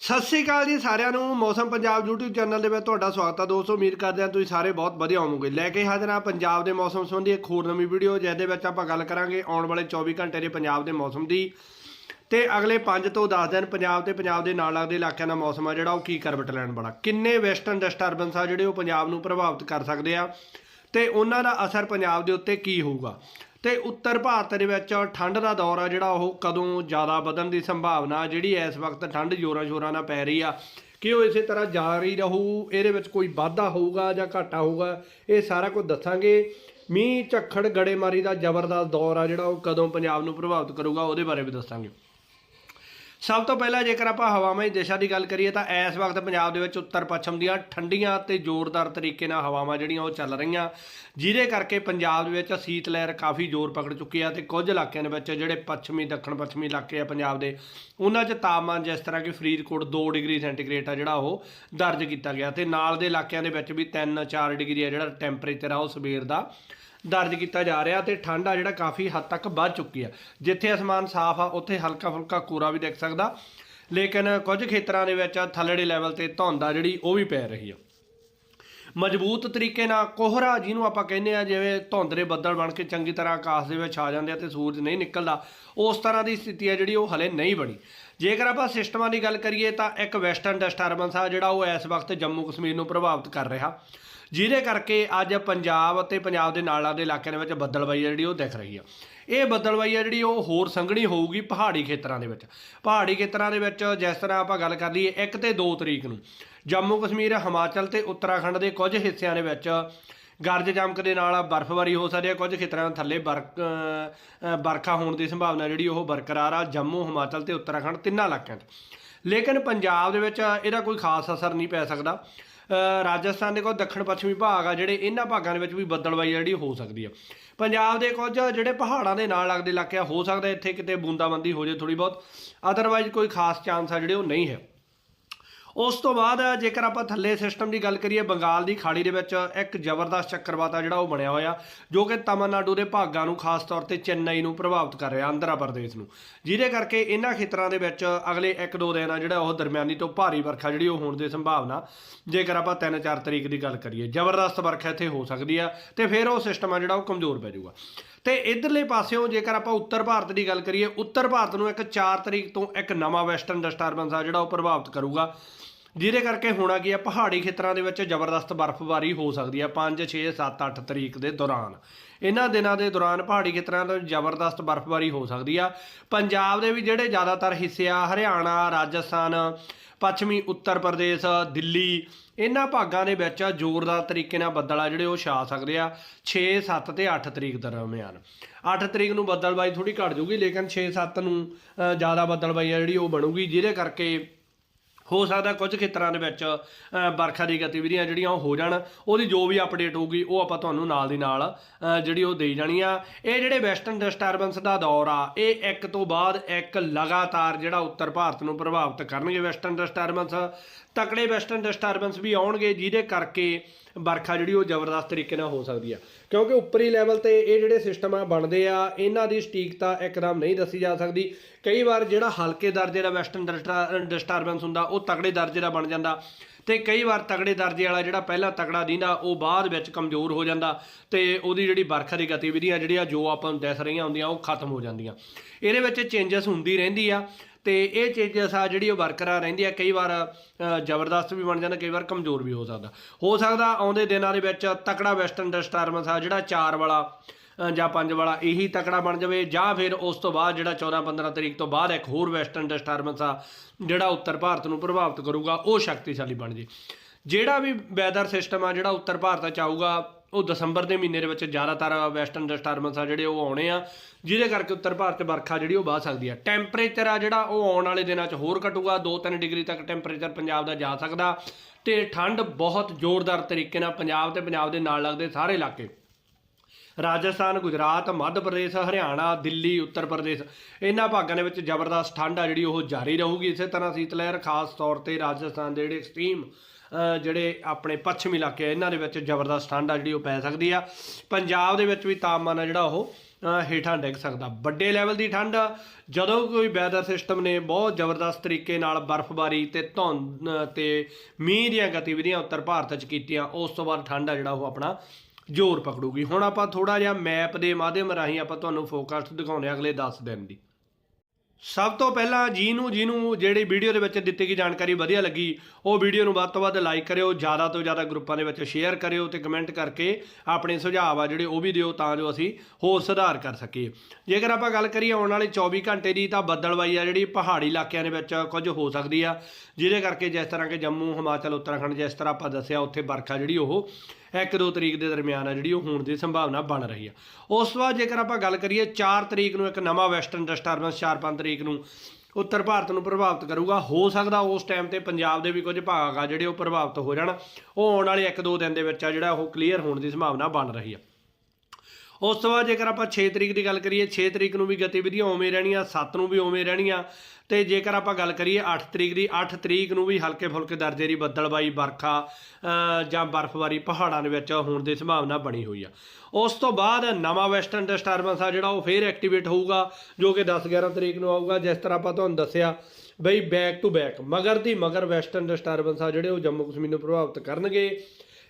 ਸਤਿ ਸ਼੍ਰੀ ਅਕਾਲ ਜੀ ਸਾਰਿਆਂ ਨੂੰ, ਮੌਸਮ ਪੰਜਾਬ YouTube ਚੈਨਲ ਦੇ ਵਿੱਚ ਤੁਹਾਡਾ ਸਵਾਗਤ ਹੈ ਦੋਸਤੋ, ਉਮੀਦ ਕਰਦੇ ਹਾਂ ਤੁਸੀਂ ਸਾਰੇ ਬਹੁਤ ਵਧੀਆ ਹੋਵੋਗੇ। ਲੈ ਕੇ ਹਾਜ਼ਰ ਹਾਂ ਪੰਜਾਬ ਦੇ ਮੌਸਮ ਸੰਬੰਧੀ ਇੱਕ ਹੋਰ ਨਵੀਂ ਵੀਡੀਓ, ਜਿਹਦੇ ਵਿੱਚ ਆਪਾਂ ਗੱਲ ਕਰਾਂਗੇ ਆਉਣ ਵਾਲੇ 24 ਘੰਟੇ ਦੇ ਪੰਜਾਬ ਦੇ ਮੌਸਮ ਦੀ। ਤੇ ਅਗਲੇ 5 ਤੋਂ 10 ਦਿਨ ਪੰਜਾਬ ਤੇ ਪੰਜਾਬ ਦੇ ਨਾਲ ਲੱਗਦੇ ਇਲਾਕਿਆਂ ਦਾ ਮੌਸਮ ਆ ਜਿਹੜਾ, ਉਹ ਕੀ ਕਰਵਟ ਲੈਣ ਵਾਲਾ। ਕਿੰਨੇ ਵੈਸਟਰਨ ਡਿਸਟਰਬੈਂਸ ਆ ਜਿਹੜੇ ਉਹ ਪੰਜਾਬ ਨੂੰ ਪ੍ਰਭਾਵਿਤ ਕਰ ਸਕਦੇ ਆ ਤੇ ਉਹਨਾਂ ਦਾ ਅਸਰ ਪੰਜਾਬ ਦੇ ਉੱਤੇ ਕੀ ਹੋਊਗਾ? ਤੇ ਉੱਤਰ ਭਾਰਤ ਦੇ ਵਿੱਚ ਠੰਡ ਦਾ ਦੌਰ ਆ ਜਿਹੜਾ ਉਹ ਕਦੋਂ ਜ਼ਿਆਦਾ ਵਧਣ ਦੀ ਸੰਭਾਵਨਾ ਜਿਹੜੀ ਇਸ ਵਕਤ ਠੰਡ ਜ਼ੋਰਾਂ ਸ਼ੋਰਾਂ ਨਾਲ ਪੈ ਰਹੀ ਆ। ਕਿ ਉਹ ਇਸੇ ਤਰ੍ਹਾਂ ਜਾਰੀ ਰਹੂ? ਇਹਦੇ ਵਿੱਚ ਕੋਈ ਵਾਧਾ ਹੋਊਗਾ ਜਾਂ ਘਾਟਾ ਹੋਊਗਾ? ਇਹ ਸਾਰਾ ਕੁਝ ਦੱਸਾਂਗੇ। ਮੀਂਹ, ਝੱਖੜ, ਗੜੇਮਾਰੀ ਦਾ ਜ਼ਬਰਦਸਤ ਦੌਰ ਆ ਜਿਹੜਾ ਉਹ ਕਦੋਂ ਪੰਜਾਬ ਨੂੰ ਪ੍ਰਭਾਵਿਤ ਕਰੂਗਾ ਉਹਦੇ ਬਾਰੇ ਵੀ ਦੱਸਾਂਗੇ। ਸਭ ਤੋਂ ਪਹਿਲਾਂ ਜੇਕਰ ਆਪਾਂ ਹਵਾਵਾਂ ਦੀ ਦਿਸ਼ਾ ਦੀ ਗੱਲ ਕਰੀਏ ਤਾਂ ਇਸ ਵਕਤ ਪੰਜਾਬ ਦੇ ਵਿੱਚ ਉੱਤਰ ਪੱਛਮ ਦੀਆਂ ਠੰਡੀਆਂ ਤੇ ਜ਼ੋਰਦਾਰ ਤਰੀਕੇ ਨਾਲ ਹਵਾਵਾਂ ਜਿਹੜੀਆਂ ਉਹ ਚੱਲ ਰਹੀਆਂ। ਜਿਹਦੇ ਕਰਕੇ ਪੰਜਾਬ ਦੇ ਵਿੱਚ ਸੀਤ ਲਹਿਰ ਕਾਫੀ ਜ਼ੋਰ ਪਕੜ ਚੁੱਕੀ ਆ ਤੇ ਕੁਝ ਇਲਾਕਿਆਂ ਦੇ ਵਿੱਚ ਜਿਹੜੇ ਪੱਛਮੀ ਦੱਖਣ ਪੱਛਮੀ ਇਲਾਕੇ ਆ ਪੰਜਾਬ ਦੇ, ਉਹਨਾਂ 'ਚ ਤਾਪਮਾਨ ਜਿਸ ਤਰ੍ਹਾਂ ਕਿ ਫਰੀਦਕੋਟ 2 ਡਿਗਰੀ ਸੈਂਟੀਗ੍ਰੇਡ ਆ ਜਿਹੜਾ ਉਹ ਦਰਜ ਕੀਤਾ ਗਿਆ। ਤੇ ਨਾਲ ਦੇ ਇਲਾਕਿਆਂ ਦੇ ਵਿੱਚ ਵੀ 3-4 ਡਿਗਰੀ ਆ ਜਿਹੜਾ ਟੈਂਪਰੇਚਰ ਆ ਉਹ ਸਵੇਰ ਦਾ ਦਰਜ ਕੀਤਾ ਜਾ ਰਿਹਾ ਤੇ ਠੰਡ ਆ ਜਿਹੜਾ ਕਾਫੀ ਹੱਦ ਤੱਕ ਵੱਧ ਚੁੱਕੀ ਆ। ਜਿੱਥੇ ਅਸਮਾਨ ਸਾਫ਼ ਆ, ਉੱਥੇ ਹਲਕਾ ਫੁਲਕਾ ਕੋਰਾ ਵੀ ਦਿਖ ਸਕਦਾ। ਲੇਕਿਨ ਕੁਝ ਖੇਤਰਾਂ ਦੇ ਵਿੱਚ ਥੱਲੜੇ ਲੈਵਲ ਤੇ ਧੁੰਦ ਆ ਜਿਹੜੀ, ਉਹ ਵੀ ਪੈ ਰਹੀ ਆ। ਮਜ਼ਬੂਤ ਤਰੀਕੇ ਨਾਲ ਕੋਹਰਾ ਜਿਹਨੂੰ ਆਪਾਂ ਕਹਿੰਦੇ ਆ, ਜਿਵੇਂ ਧੁੰਦਰੇ ਬੱਦਲ ਬਣ ਕੇ ਚੰਗੀ ਤਰ੍ਹਾਂ ਆਕਾਸ਼ ਦੇ ਵਿੱਚ ਆ ਜਾਂਦੇ ਆ ਤੇ ਸੂਰਜ ਨਹੀਂ ਨਿਕਲਦਾ, ਉਸ ਤਰ੍ਹਾਂ ਦੀ ਸਥਿਤੀ ਆ ਜਿਹੜੀ ਉਹ ਹਲੇ ਨਹੀਂ ਬਣੀ। ਜੇਕਰ ਆਪਾਂ ਸਿਸਟਮਾਂ ਦੀ ਗੱਲ ਕਰੀਏ ਤਾਂ ਇੱਕ ਵੈਸਟਰਨ ਡਿਸਟਰਬੈਂਸ ਆ ਜਿਹੜਾ ਉਹ ਇਸ ਵਕਤ ਜੰਮੂ ਕਸ਼ਮੀਰ ਨੂੰ ਪ੍ਰਭਾਵਿਤ ਕਰ ਰਿਹਾ। ਜਿਹਦੇ ਕਰਕੇ ਅੱਜ ਪੰਜਾਬ ਅਤੇ ਪੰਜਾਬ ਦੇ ਨਾਲ ਲੱਗਦੇ ਇਲਾਕਿਆਂ ਦੇ ਵਿੱਚ ਬੱਦਲਬਾਈ ਆ ਜਿਹੜੀ ਉਹ ਦਿਖ ਰਹੀ ਆ। ਇਹ ਬੱਦਲਬਾਈ ਆ ਜਿਹੜੀ ਉਹ ਹੋਰ ਸੰਘਣੀ ਹੋਊਗੀ ਪਹਾੜੀ ਖੇਤਰਾਂ ਦੇ ਵਿੱਚ। ਪਹਾੜੀ ਖੇਤਰਾਂ ਦੇ ਵਿੱਚ ਜਿਸ ਤਰ੍ਹਾਂ ਆਪਾਂ ਗੱਲ ਕਰ ਲਈਏ 1 ਤੇ 2 ਤਰੀਕ ਨੂੰ। ਜੰਮੂ ਕਸ਼ਮੀਰ ਹਿਮਾਚਲ ਤੇ ਉੱਤਰਾਖੰਡ ਦੇ ਕੁਝ ਹਿੱਸਿਆਂ ਦੇ ਵਿੱਚ ਗਰਜ ਚਮਕ ਦੇ ਨਾਲ ਬਰਫ਼ਬਾਰੀ ਹੋ ਸਕਦੀ ਹੈ ਕੁਝ ਖੇਤਰਾਂ ਦੇ ਥੱਲੇ ਬਰਕ ਅ, ਬਰਖਾ ਹੋਣ ਦੀ ਸੰਭਾਵਨਾ ਜਿਹੜੀ ਉਹ ਬਰਕਰਾਰ ਆ ਜੰਮੂ ਹਿਮਾਚਲ ਤੇ ਉੱਤਰਾਖੰਡ ਤਿੰਨਾਂ ਇਲਾਕਿਆਂ 'ਚ। ਲੇਕਿਨ ਪੰਜਾਬ ਦੇ ਵਿੱਚ ਇਹਦਾ ਕੋਈ ਖਾਸ ਅਸਰ ਨਹੀਂ ਪੈ ਸਕਦਾ। ਰਾਜਸਥਾਨ ਦੇ ਕੋਲ ਦੱਖਣ ਪੱਛਮੀ ਭਾਗ ਆ, ਜਿਹੜੇ ਇਹਨਾਂ ਭਾਗਾਂ ਦੇ ਵਿੱਚ ਵੀ ਬੱਦਲਬਾਈ ਜਿਹੜੀ ਹੋ ਸਕਦੀ ਆ। ਪੰਜਾਬ ਦੇ ਕੁਝ ਜਿਹੜੇ ਪਹਾੜਾਂ ਦੇ ਨਾਲ ਲੱਗਦੇ ਇਲਾਕੇ ਆ, ਹੋ ਸਕਦਾ ਇੱਥੇ ਕਿਤੇ ਬੂੰਦਾਬੰਦੀ ਹੋ ਜੇ ਥੋੜੀ ਬਹੁਤ ਅਦਰਵਾਈਜ਼ ਕੋਈ ਖਾਸ ਚਾਂਸ ਆ ਜਿਹੜੇ ਉਹ ਨਹੀਂ ਹੈ। ਉਸ ਤੋਂ ਬਾਅਦ ਜੇਕਰ ਆਪਾਂ ਥੱਲੇ ਸਿਸਟਮ ਦੀ ਗੱਲ ਕਰੀਏ, ਬੰਗਾਲ ਦੀ ਖਾੜੀ ਦੇ ਵਿੱਚ ਇੱਕ ਜ਼ਬਰਦਸਤ ਚੱਕਰਵਾਤ ਆ ਜਿਹੜਾ ਉਹ ਬਣਿਆ ਹੋਇਆ, ਜੋ ਕਿ ਤਾਮਿਲਨਾਡੂ ਦੇ ਭਾਗਾਂ ਨੂੰ, ਖਾਸ ਤੌਰ ਤੇ ਚੇਨਈ ਨੂੰ ਪ੍ਰਭਾਵਿਤ ਕਰ ਰਿਹਾ, ਆਂਧਰਾ ਪ੍ਰਦੇਸ਼ ਨੂੰ। ਜਿਹਦੇ ਕਰਕੇ ਇਹਨਾਂ ਖੇਤਰਾਂ ਦੇ ਵਿੱਚ ਅਗਲੇ 1-2 ਦਿਨ ਆ ਜਿਹੜਾ ਉਹ ਦਰਮਿਆਨੀ ਤੋਂ ਭਾਰੀ ਵਰਖਾ ਜਿਹੜੀ ਉਹ ਹੋਣ ਦੀ ਸੰਭਾਵਨਾ, ਜੇਕਰ ਆਪਾਂ 3-4 ਤਰੀਕ ਦੀ ਗੱਲ ਕਰੀਏ, ਜ਼ਬਰਦਸਤ ਵਰਖਾ ਇੱਥੇ ਹੋ ਸਕਦੀ ਆ ਤੇ ਫਿਰ ਉਹ ਸਿਸਟਮ ਆ ਜਿਹੜਾ ਉਹ ਕਮਜ਼ੋਰ ਪੈ ਜਾਊਗਾ। ਤੇ ਇਧਰਲੇ ਪਾਸਿਓਂ ਜੇਕਰ ਆਪਾਂ ਉੱਤਰ ਭਾਰਤ ਦੀ ਗੱਲ ਕਰੀਏ, ਉੱਤਰ ਭਾਰਤ ਨੂੰ ਇੱਕ 4 ਤਰੀਕ ਤੋਂ ਇੱਕ ਨਵਾਂ ਵੈਸਟਰਨ ਡਿਸਟਰਬੈਂਸ ਆ ਜਿਹੜਾ ਉਹ ਪ੍ਰਭਾਵਿਤ ਕਰੂਗਾ। ਜਿਹਦੇ ਕਰਕੇ ਹੋਣਾ ਕੀ ਆ, ਪਹਾੜੀ ਖੇਤਰਾਂ ਦੇ ਵਿੱਚ ਜ਼ਬਰਦਸਤ ਬਰਫ਼ਬਾਰੀ ਹੋ ਸਕਦੀ ਆ 5 6 7 8 ਤਰੀਕ ਦੇ ਦੌਰਾਨ। ਇਹਨਾਂ ਦਿਨਾਂ ਦੇ ਦੌਰਾਨ ਪਹਾੜੀ ਖੇਤਰਾਂ ਤੋਂ ਜ਼ਬਰਦਸਤ ਬਰਫ਼ਬਾਰੀ ਹੋ ਸਕਦੀ ਆ। ਪੰਜਾਬ ਦੇ ਵੀ ਜਿਹੜੇ ਜ਼ਿਆਦਾਤਰ ਹਿੱਸੇ ਆ, ਹਰਿਆਣਾ, ਰਾਜਸਥਾਨ, ਪੱਛਮੀ, ਉੱਤਰ ਪ੍ਰਦੇਸ਼, ਦਿੱਲੀ, ਇਹਨਾਂ ਭਾਗਾਂ ਦੇ ਵਿੱਚ ਜ਼ੋਰਦਾਰ ਤਰੀਕੇ ਨਾਲ ਬੱਦਲ ਆ ਜਿਹੜੇ ਉਹ ਛਾ ਸਕਦੇ ਆ 6 7 ਤੇ 8 ਤਰੀਕ ਦਰਮਿਆਨ। 8 ਤਰੀਕ ਨੂੰ ਬੱਦਲਬਾਈ ਥੋੜੀ ਘਟ ਜੂਗੀ ਲੇਕਿਨ 6 7 ਨੂੰ ਜ਼ਿਆਦਾ ਬੱਦਲਬਾਈ ਆ ਜਿਹੜੀ ਉਹ ਬਣੂਗੀ, ਜਿਹਦੇ ਕਰਕੇ ਹੋ ਸਕਦਾ ਕੁਝ ਖੇਤਰਾਂ ਦੇ ਵਿੱਚ ਵਰਖਾ ਦੀ ਗਤੀਵਿਧੀਆਂ ਜਿਹੜੀਆਂ ਉਹ ਹੋ ਜਾਣ। ਉਹਦੀ ਜੋ ਵੀ ਅਪਡੇਟ ਹੋਊਗੀ, ਉਹ ਆਪਾਂ ਤੁਹਾਨੂੰ ਨਾਲ ਦੀ ਨਾਲ ਜਿਹੜੀ ਉਹ ਦੇਈ ਜਾਣੀ ਆ। ਇਹ ਜਿਹੜੇ ਵੈਸਟਰਨ ਡਿਸਟਰਬੈਂਸ ਦਾ ਦੌਰ ਆ, ਇਹ ਇੱਕ ਤੋਂ ਬਾਅਦ ਇੱਕ ਲਗਾਤਾਰ ਜਿਹੜਾ ਉੱਤਰ ਭਾਰਤ ਨੂੰ ਪ੍ਰਭਾਵਿਤ ਕਰਨਗੇ ਵੈਸਟਰਨ ਡਿਸਟਰਬੈਂਸ ਤਕੜੇ ਵੈਸਟਰਨ ਡਿਸਟਰਬੈਂਸ ਵੀ ਆਉਣਗੇ, ਜਿਹਦੇ ਕਰਕੇ ਵਰਖਾ ਜਿਹੜੀ ਉਹ ਜ਼ਬਰਦਸਤ ਤਰੀਕੇ ਨਾਲ ਹੋ ਸਕਦੀ ਆ। ਕਿਉਂਕਿ ਉੱਪਰੀ ਲੈਵਲ ਤੇ ਇਹ ਜਿਹੜੇ ਸਿਸਟਮ ਆ ਬਣਦੇ ਆ, ਇਹਨਾਂ ਦੀ ਸਟੀਕਤਾ ਇੱਕਦਮ ਨਹੀਂ ਦੱਸੀ ਜਾ ਸਕਦੀ। ਕਈ ਵਾਰ ਜਿਹੜਾ ਹਲਕੇ ਦਰਜੇ ਦਾ ਵੈਸਟਰਨ ਡਿਸਟਰਬੈਂਸ ਹੁੰਦਾ, ਉਹ ਤਕੜੇ ਦਰਜੇ ਦਾ ਬਣ ਜਾਂਦਾ ਤੇ ਕਈ ਵਾਰ ਤਗੜੇ ਦਰਜੇ ਵਾਲਾ ਜਿਹੜਾ ਪਹਿਲਾਂ ਤਗੜਾ ਦਿੰਦਾ, ਉਹ ਬਾਅਦ ਵਿੱਚ ਕਮਜ਼ੋਰ ਹੋ ਜਾਂਦਾ ਤੇ ਉਹਦੀ ਜਿਹੜੀ ਵਰਖਾ ਦੀ ਗਤੀਵਿਧੀਆਂ ਜਿਹੜੀਆਂ ਜੋ ਆਪਾਂ ਨੂੰ ਦਿਸ ਰਹੀਆਂ ਹੁੰਦੀਆਂ, ਉਹ ਖਤਮ ਹੋ ਜਾਂਦੀਆਂ। ਇਹਦੇ ਵਿੱਚ ਚੇਂਜਸ ਹੁੰਦੀ ਰਹਿੰਦੀ ਆ। ਤੇ ਇਹ ਚੇਂਜਸ ਆ ਜਿਹੜੀ ਉਹ ਬਰਕਰਾਰ ਰਹਿੰਦੀ ਆ, ਕਈ ਵਾਰ ਜ਼ਬਰਦਸਤ ਵੀ ਬਣ ਜਾਂਦਾ, ਕਈ ਵਾਰ ਕਮਜ਼ੋਰ ਵੀ ਹੋ ਸਕਦਾ। ਹੋ ਸਕਦਾ ਆਉਂਦੇ ਦਿਨਾਂ ਦੇ ਵਿੱਚ ਤਕੜਾ ਵੈਸਟਰਨ ਡਿਸਟਰਬੈਂਸ ਆ, ਜਿਹੜਾ 4 ਵਾਲਾ ਜਾਂ ਪੰਜ ਵਾਲਾ, ਇਹੀ ਤਕੜਾ ਬਣ ਜਾਵੇ, ਜਾਂ ਫਿਰ ਉਸ ਤੋਂ ਬਾਅਦ ਜਿਹੜਾ 14 15 ਤਰੀਕ ਤੋਂ ਬਾਅਦ ਇੱਕ ਹੋਰ ਵੈਸਟਰਨ ਡਿਸਟਰਬੈਂਸ ਆ, ਜਿਹੜਾ ਉੱਤਰ ਭਾਰਤ ਨੂੰ ਪ੍ਰਭਾਵਿਤ ਕਰੂਗਾ, ਉਹ ਸ਼ਕਤੀਸ਼ਾਲੀ ਬਣ ਜੇ ਜਿਹੜਾ ਵੀ ਵੈਦਰ ਸਿਸਟਮ ਆ, ਜਿਹੜਾ ਉੱਤਰ ਭਾਰਤ ਚ ਆਊਗਾ ਉਹ ਦਸੰਬਰ ਦੇ ਮਹੀਨੇ ਦੇ ਵਿੱਚ ਜ਼ਿਆਦਾਤਰ ਵੈਸਟਰਨ ਡਿਸਟਰਬੈਂਸ ਆ ਜਿਹੜੇ ਉਹ ਆਉਣੇ ਆ, ਜਿਹਦੇ ਕਰਕੇ ਉੱਤਰ ਭਾਰਤ 'ਚ ਵਰਖਾ ਜਿਹੜੀ ਉਹ ਵਧ ਸਕਦੀ ਆ। ਟੈਂਪਰੇਚਰ ਆ ਜਿਹੜਾ, ਉਹ ਆਉਣ ਵਾਲੇ ਦਿਨਾਂ 'ਚ ਹੋਰ ਘਟੂਗਾ 2-3 ਡਿਗਰੀ ਤੱਕ ਟੈਂਪਰੇਚਰ ਪੰਜਾਬ ਦਾ ਜਾ ਸਕਦਾ ਤੇ ਠੰਡ ਬਹੁਤ ਜ਼ੋਰਦਾਰ ਤਰੀਕੇ ਨਾਲ ਪੰਜਾਬ ਤੇ ਪੰਜਾਬ ਦੇ ਨਾਲ ਲੱਗਦੇ ਸਾਰੇ ਇਲਾਕੇ। ਰਾਜਸਥਾਨ, ਗੁਜਰਾਤ, ਮੱਧ ਪ੍ਰਦੇਸ਼, ਹਰਿਆਣਾ, ਦਿੱਲੀ, ਉੱਤਰ ਪ੍ਰਦੇਸ਼, ਇਹਨਾਂ ਭਾਗਾਂ ਦੇ ਵਿੱਚ ਜ਼ਬਰਦਸਤ ਠੰਡ ਆ ਜਿਹੜੀ ਉਹ ਜਾਰੀ ਰਹੂਗੀ। ਇਸੇ ਤਰ੍ਹਾਂ ਸੀਤ ਲਹਿਰ ਖਾਸ ਤੌਰ ਤੇ ਰਾਜਸਥਾਨ ਦੇ ਜਿਹੜੇ ਐਕਸਟ੍ਰੀਮ ਜਿਹੜੇ ਆਪਣੇ ਪੱਛਮੀ ਇਲਾਕੇ ਇਹਨਾਂ ਦੇ ਵਿੱਚ ਜ਼ਬਰਦਸਤ ਠੰਡ ਆ ਜਿਹੜੀ ਉਹ ਪੈ ਸਕਦੀ ਆ। ਪੰਜਾਬ ਦੇ ਵਿੱਚ ਵੀ ਤਾਪਮਾਨ ਆ ਜਿਹੜਾ ਉਹ ਹੇਠਾਂ ਡਿੱਗ ਸਕਦਾ। ਵੱਡੇ ਲੈਵਲ ਦੀ ਠੰਡ ਜਦੋਂ ਕੋਈ ਵੈਦਰ ਸਿਸਟਮ ਨੇ ਬਹੁਤ ਜ਼ਬਰਦਸਤ ਤਰੀਕੇ ਨਾਲ ਬਰਫ਼ਬਾਰੀ ਤੇ ਧੁੰਦ ਅ, ਤੇ ਮੀਂਹ ਦੀਆਂ ਗਤੀਵਿਧੀਆਂ ਉੱਤਰ ਭਾਰਤ 'ਚ ਕੀਤੀਆਂ ਉਸ ਤੋਂ ਬਾਅਦ ਠੰਡ ਆ ਜਿਹੜਾ ਉਹ ਆਪਣਾ ਜ਼ੋਰ ਪਕੜੂਗੀ। ਹੁਣ ਆਪਾਂ ਥੋੜਾ ਜਿਹਾ ਮੈਪ ਦੇ ਮਾਧਿਅਮ ਰਾਹੀਂ ਆਪਾਂ ਤੁਹਾਨੂੰ ਫੋਕਾਸਟ ਦਿਖਾਉਂਦੇ ਹਾਂ ਅਗਲੇ 10 ਦਿਨ ਦੀ। ਸਭ ਤੋਂ ਪਹਿਲਾਂ ਜਿਹਨੂੰ ਜਿਹਨੂੰ ਜਿਹੜੀ ਵੀਡੀਓ ਦੇ ਵਿੱਚ ਦਿੱਤੀ ਗਈ ਜਾਣਕਾਰੀ ਵਧੀਆ ਲੱਗੀ, ਉਹ ਵੀਡੀਓ ਨੂੰ ਵੱਧ ਤੋਂ ਵੱਧ ਲਾਈਕ ਕਰਿਓ, ਜ਼ਿਆਦਾ ਤੋਂ ਜ਼ਿਆਦਾ ਗਰੁੱਪਾਂ ਦੇ ਵਿੱਚ ਸ਼ੇਅਰ ਕਰਿਓ ਤੇ ਕਮੈਂਟ ਕਰਕੇ ਆਪਣੇ ਸੁਝਾਅ ਆ ਜਿਹੜੇ ਉਹ ਵੀ ਦਿਓ ਤਾਂ ਜੋ ਅਸੀਂ ਹੋਰ ਸੁਧਾਰ ਕਰ ਸਕੀਏ। ਜੇਕਰ ਆਪਾਂ ਗੱਲ ਕਰੀਏ ਆਉਣ ਵਾਲੇ 24 ਘੰਟੇ ਦੀ, ਤਾਂ ਬੱਦਲਵਾਈ ਆ ਜਿਹੜੀ ਪਹਾੜੀ ਇਲਾਕਿਆਂ ਦੇ ਵਿੱਚ ਕੁਝ ਹੋ ਸਕਦੀ ਆ, ਜਿਹਦੇ ਕਰਕੇ ਜਿਸ ਤਰ੍ਹਾਂ ਕਿ ਜੰਮੂ, ਹਿਮਾਚਲ, ਉੱਤਰਾਖੰਡ ਜਿਸ ਤਰ੍ਹਾਂ ਆਪਾਂ ਦੱਸਿਆ, ਉੱਥੇ ਵਰਖਾ ਜਿਹੜੀ ਉਹ 1-2 ਤਰੀਕ ਦੇ ਦਰਮਿਆਨ ਆ ਜਿਹੜੀ ਉਹ ਹੋਣ ਦੀ ਸੰਭਾਵਨਾ ਬਣ ਰਹੀ ਆ। ਉਸ ਤੋਂ ਬਾਅਦ ਜੇਕਰ ਆਪਾਂ ਗੱਲ ਕਰੀਏ 4 ਤਰੀਕ ਨੂੰ ਇੱਕ ਨਵਾਂ ਵੈਸਟਰਨ ਡਿਸਟਰਬੈਂਸ 4-5 ਤਰੀਕ ਨੂੰ ਉੱਤਰ ਭਾਰਤ ਨੂੰ ਪ੍ਰਭਾਵਿਤ ਕਰੂਗਾ। ਹੋ ਸਕਦਾ ਉਸ ਟਾਈਮ ਤੇ ਪੰਜਾਬ ਦੇ ਵੀ ਕੁਝ ਭਾਗ ਆ ਜਿਹੜੇ ਉਹ ਪ੍ਰਭਾਵਿਤ ਹੋ ਜਾਣ। ਉਹ ਆਉਣ ਵਾਲੇ 1-2 ਦਿਨ ਦੇ ਵਿੱਚ ਆ ਜਿਹੜਾ ਉਹ ਕਲੀਅਰ ਹੋਣ ਦੀ ਸੰਭਾਵਨਾ ਬਣ ਰਹੀ ਆ। ਉਸ ਤੋਂ ਬਾਅਦ ਜੇਕਰ ਆਪਾਂ 6 ਤਰੀਕ ਦੀ ਗੱਲ ਕਰੀਏ 6 ਤਰੀਕ ਨੂੰ ਵੀ ਗਤੀਵਿਧੀਆਂ ਉਵੇਂ ਰਹਿਣੀਆਂ 7 ਨੂੰ ਵੀ ਉਵੇਂ ਰਹਿਣੀਆਂ ਤੇ ਜੇਕਰ ਆਪਾਂ ਗੱਲ ਕਰੀਏ 8 ਤਰੀਕ ਦੀ 8 ਤਰੀਕ ਨੂੰ ਵੀ ਹਲਕੇ ਫੁਲਕੇ ਦਰਜੇ ਦੀ ਬੱਦਲਬਾਈ, ਵਰਖਾ ਜਾਂ ਬਰਫ਼ਬਾਰੀ ਪਹਾੜਾਂ ਦੇ ਵਿੱਚ ਹੋਣ ਦੀ ਸੰਭਾਵਨਾ ਬਣੀ ਹੋਈ ਆ। ਉਸ ਤੋਂ ਬਾਅਦ ਨਵਾਂ ਵੈਸਟਰਨ ਡਿਸਟਰਬੈਂਸ ਆ ਜਿਹੜਾ ਉਹ ਫੇਰ ਐਕਟੀਵੇਟ ਹੋਊਗਾ, ਜੋ ਕਿ 10 11 ਤਰੀਕ ਨੂੰ ਆਊਗਾ, ਜਿਸ ਤਰ੍ਹਾਂ ਆਪਾਂ ਤੁਹਾਨੂੰ ਦੱਸਿਆ ਬਈ ਬੈਕ ਟੂ ਬੈਕ ਮਗਰ ਦੀ ਮਗਰ ਵੈਸਟਰਨ ਡਿਸਟਰਬੈਂਸ ਆ ਜਿਹੜੇ ਉਹ ਜੰਮੂ ਕਸ਼ਮੀਰ ਨੂੰ ਪ੍ਰਭਾਵਿਤ ਕਰਨਗੇ।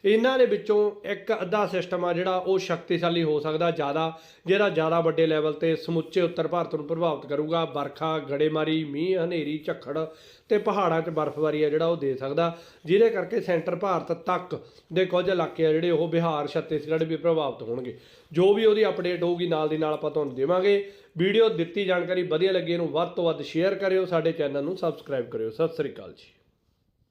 ਇਹਨਾਂ ਦੇ ਵਿੱਚੋਂ ਇੱਕ ਅੱਧਾ ਸਿਸਟਮ ਆ ਜਿਹੜਾ ਉਹ ਸ਼ਕਤੀਸ਼ਾਲੀ ਹੋ ਸਕਦਾ ਜ਼ਿਆਦਾ, ਜਿਹੜਾ ਜ਼ਿਆਦਾ ਵੱਡੇ ਲੈਵਲ ਤੇ ਸਮੁੱਚੇ ਉੱਤਰ ਭਾਰਤ ਨੂੰ ਪ੍ਰਭਾਵਿਤ ਕਰੂਗਾ। ਵਰਖਾ, ਗੜੇਮਾਰੀ, ਮੀਂਹ, ਹਨੇਰੀ, ਝੱਖੜ ਤੇ ਪਹਾੜਾਂ 'ਚ ਬਰਫ਼ਬਾਰੀ ਆ ਜਿਹੜਾ ਉਹ ਦੇ ਸਕਦਾ। ਜਿਹਦੇ ਕਰਕੇ ਸੈਂਟਰ ਭਾਰਤ ਤੱਕ ਦੇ ਕੁਝ ਇਲਾਕੇ ਆ ਜਿਹੜੇ ਉਹ ਬਿਹਾਰ, ਛੱਤੀਸਗੜ੍ਹ ਵੀ ਪ੍ਰਭਾਵਿਤ ਹੋਣਗੇ। ਜੋ ਵੀ ਉਹਦੀ ਅਪਡੇਟ ਹੋਊਗੀ, ਨਾਲ ਦੀ ਨਾਲ ਆਪਾਂ ਤੁਹਾਨੂੰ ਦੇਵਾਂਗੇ। ਵੀਡੀਓ ਦਿੱਤੀ ਜਾਣਕਾਰੀ ਵਧੀਆ ਲੱਗੀ, ਇਹਨੂੰ ਵੱਧ ਤੋਂ ਵੱਧ ਸ਼ੇਅਰ ਕਰਿਓ, ਸਾਡੇ ਚੈਨਲ ਨੂੰ ਸਬਸਕ੍ਰਾਈਬ ਕਰਿਓ। ਸਤਿ ਸ੍ਰੀ ਅਕਾਲ ਜੀ।